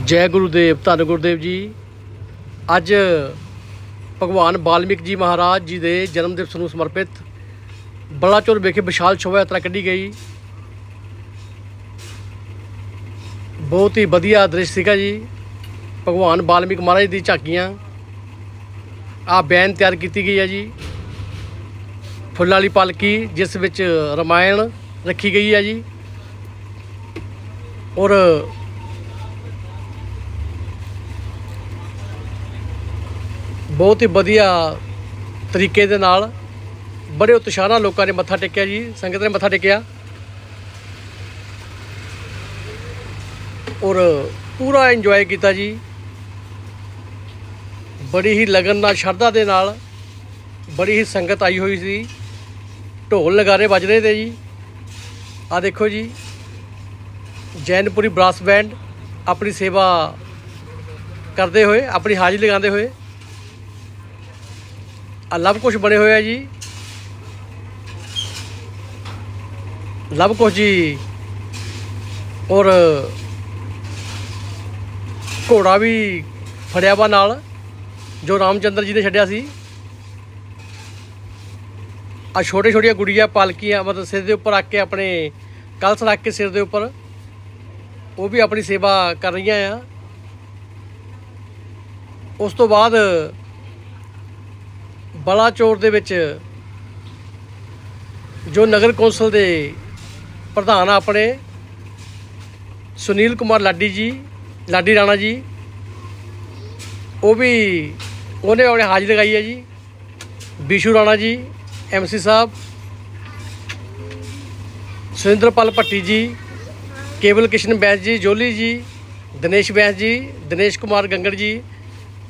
ਜੈ ਗੁਰੂਦੇਵ ਧੰਨ ਗੁਰਦੇਵ ਜੀ। ਅੱਜ ਭਗਵਾਨ ਵਾਲਮੀਕ ਜੀ ਮਹਾਰਾਜ ਜੀ ਦੇ ਜਨਮ ਦਿਵਸ ਨੂੰ ਸਮਰਪਿਤ ਬਲਾਚੌਰ ਵਿਖੇ ਵਿਸ਼ਾਲ ਸ਼ੋਭਾ ਯਾਤਰਾ ਕੱਢੀ ਗਈ। ਬਹੁਤ ਹੀ ਵਧੀਆ ਦ੍ਰਿਸ਼ ਸੀਗਾ ਜੀ, ਭਗਵਾਨ ਵਾਲਮੀਕ ਮਹਾਰਾਜ ਦੀ ਝਾਕੀਆਂ। ਆ ਬੈਨ ਤਿਆਰ ਕੀਤੀ ਗਈ ਹੈ ਜੀ। ਫੁੱਲਾਂ ਵਾਲੀ ਪਾਲਕੀ, ਜਿਸ ਵਿੱਚ ਰਮਾਇਣ ਰੱਖੀ ਗਈ ਹੈ ਜੀ। ਔਰ ਬਹੁਤ ਹੀ ਵਧੀਆ ਤਰੀਕੇ ਦੇ ਨਾਲ ਬੜੇ ਉਤਸ਼ਾਹ ਨਾਲ ਲੋਕਾਂ ਨੇ ਮੱਥਾ ਟੇਕਿਆ ਜੀ, ਸੰਗਤ ਨੇ ਮੱਥਾ ਟੇਕਿਆ। ਔਰ ਪੂਰਾ ਇੰਜੋਏ ਕੀਤਾ ਜੀ। ਬੜੀ ਹੀ ਲਗਨ ਨਾਲ, ਸ਼ਰਧਾ ਦੇ ਨਾਲ ਬੜੀ ਹੀ ਸੰਗਤ ਆਈ ਹੋਈ ਸੀ। ਢੋਲ ਨਗਾਰੇ ਵੱਜ ਰਹੇ ਤੇ ਜੀ। ਆ ਦੇਖੋ ਜੀ, ਜੈਨਪੁਰੀ ਬ੍ਰਾਸ ਬੈਂਡ ਆਪਣੀ ਸੇਵਾ ਕਰਦੇ ਹੋਏ, ਆਪਣੀ ਹਾਜ਼ਰੀ ਲਗਾਉਂਦੇ ਹੋਏ ਆ ਲਵ ਕੁਸ਼ ਬਣੇ ਹੋਏ ਆ ਜੀ। ਲਵ ਕੁਸ਼ ਜੀ। ਔਰ ਘੋੜਾ ਵੀ ਫੜਿਆ ਵਾ ਨਾਲ, ਜੋ ਰਾਮਚੰਦਰ ਜੀ ਨੇ ਛੱਡਿਆ ਸੀ। ਆ ਛੋਟੇ ਛੋਟੀਆਂ ਗੁੜੀਆਂ ਪਾਲਕੀਆਂ, ਮਤਲਬ ਸਿਰ ਦੇ ਉੱਪਰ ਰੱਖ ਕੇ ਆਪਣੇ ਕਲਸ ਰੱਖ ਕੇ ਸਿਰ ਦੇ ਉੱਪਰ, ਉਹ ਵੀ ਆਪਣੀ ਸੇਵਾ ਕਰ ਰਹੀਆਂ ਆ। ਉਸ ਤੋਂ ਬਾਅਦ ਬਲਾਚੌਰ ਦੇ ਵਿੱਚ ਜੋ ਨਗਰ ਕੌਂਸਲ ਦੇ ਪ੍ਰਧਾਨ ਆਪਣੇ, ਸੁਨੀਲ ਕੁਮਾਰ ਲਾਡੀ ਜੀ, ਲਾਡੀ ਰਾਣਾ ਜੀ, ਉਹ ਵੀ ਉਹਨੇ ਆਪਣੇ ਹਾਜ਼ਰੀ ਲਗਾਈ ਹੈ ਜੀ। ਬਿਸ਼ੂ ਰਾਣਾ ਜੀ ਐਮਸੀ ਸਾਹਿਬ, ਸੁਰਿੰਦਰਪਾਲ ਭੱਟੀ ਜੀ, ਕੇਵਲ ਕਿਸ਼ਨ ਬੈਂਸ ਜੀ, ਜੋਲੀ ਜੀ, ਦਿਨੇਸ਼ ਬੈਂਸ ਜੀ, ਦਿਨੇਸ਼ ਕੁਮਾਰ ਗੰਗੜ ਜੀ,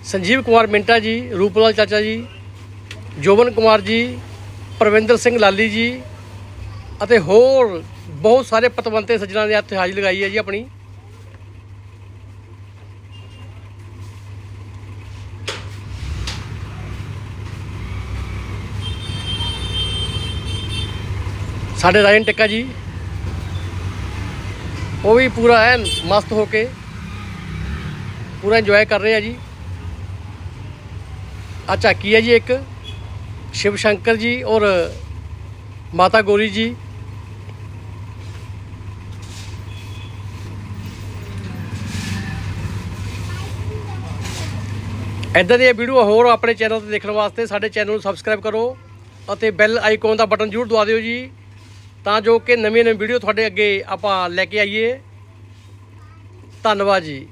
ਸੰਜੀਵ ਕੁਮਾਰ ਮਿੰਟਾ ਜੀ, ਰੂਪਲਾਲ ਚਾਚਾ ਜੀ ਜੋਬਨ ਕੁਮਾਰ ਜੀ, ਪ੍ਰਵਿੰਦਰ ਸਿੰਘ ਲਾਲੀ ਜੀ ਅਤੇ ਹੋਰ ਬਹੁਤ ਸਾਰੇ ਪਤਵੰਤੇ ਸੱਜਣਾ ਨੇ ਇੱਥੇ ਹਾਜ਼ਰੀ ਲਗਾਈ ਹੈ ਜੀ ਆਪਣੀ। ਸਾਡੇ ਰਾਜਨ ਟਿੱਕਾ ਜੀ, ਉਹ ਵੀ ਪੂਰਾ ਐਨ ਮਸਤ ਹੋ ਕੇ ਪੂਰਾ ਇੰਜੋਏ ਕਰ ਰਹੇ ਆ ਜੀ। ਆ ਝਾਕੀ ਹੈ ਜੀ ਇੱਕ। ਸ਼ਿਵ ਸ਼ੰਕਰ ਜੀ ਔਰ ਮਾਤਾ ਗੋਰੀ ਜੀ। ਇੱਦਾਂ ਦੀਆਂ ਵੀਡੀਓ ਹੋਰ ਆਪਣੇ ਚੈਨਲ ਤੇ ਦੇਖਣ ਵਾਸਤੇ ਸਾਡੇ ਚੈਨਲ ਨੂੰ ਸਬਸਕ੍ਰਾਈਬ ਕਰੋ ਅਤੇ ਬੈਲ ਆਈਕਨ ਦਾ ਬਟਨ ਜ਼ਰੂਰ ਦਬਾ ਦਿਓ ਜੀ, ਤਾਂ ਜੋ ਕਿ ਨਵੀਆਂ ਨਵੀਆਂ ਵੀਡੀਓ ਤੁਹਾਡੇ ਅੱਗੇ ਆਪਾਂ ਲੈ ਕੇ ਆਈਏ। ਧੰਨਵਾਦ ਜੀ।